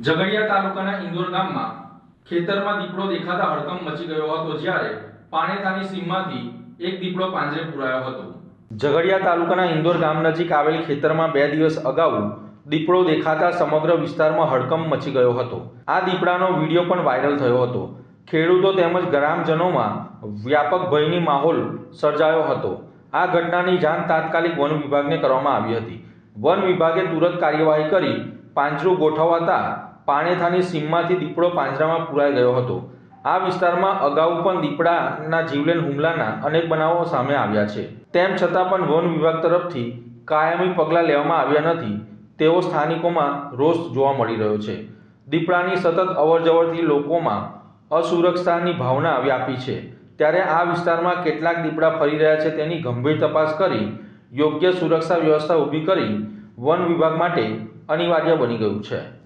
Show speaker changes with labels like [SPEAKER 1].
[SPEAKER 1] ઝઘડિયા તાલુકાના ઇન્દોર ગામમાં ખેતરમાં દીપડો દેખાતા હડકંપ મચી ગયો હતો જ્યારે પાણેતાની સીમમાંથી એક દીપડો પાંજરે પુરાયો હતો. ઝઘડિયા તાલુકાના ઇન્દોર ગામ નજીક આવેલ ખેતરમાં બે દિવસ અગાઉ દીપડો દેખાતા સમગ્ર વિસ્તારમાં હડકંપ મચી ગયો હતો. આ દીપડાનો વીડિયો પણ વાયરલ થયો હતો. ખેડૂતો તેમજ ગ્રામજનોમાં વ્યાપક ભયની માહોલ સર્જાયો હતો. આ ઘટનાની જાણ તાત્કાલિક વન વિભાગને કરવામાં આવી હતી. વન વિભાગે તુરંત કાર્યવાહી કરી પાંજરું ગોઠવાતા પાણેથાની સીમમાંથી દીપડો પાંજરામાં પુરાઈ ગયો હતો. આ વિસ્તારમાં અગાઉ પણ દીપડાના જીવલેણ હુમલાના અનેક બનાવો સામે આવ્યા છે. તેમ છતાં પણ વન વિભાગ તરફથી કાયમી પગલાં લેવામાં આવ્યા નથી. તેવો સ્થાનિકોમાં રોષ જોવા મળી રહ્યો છે. દીપડાની સતત અવરજવરથી લોકોમાં અસુરક્ષાની ભાવના વ્યાપી છે. ત્યારે આ વિસ્તારમાં કેટલાક દીપડા ફરી રહ્યા છે તેની ગંભીર તપાસ કરી યોગ્ય સુરક્ષા વ્યવસ્થા ઊભી કરી વન વિભાગ માટે અનિવાર્ય બની ગયું છે.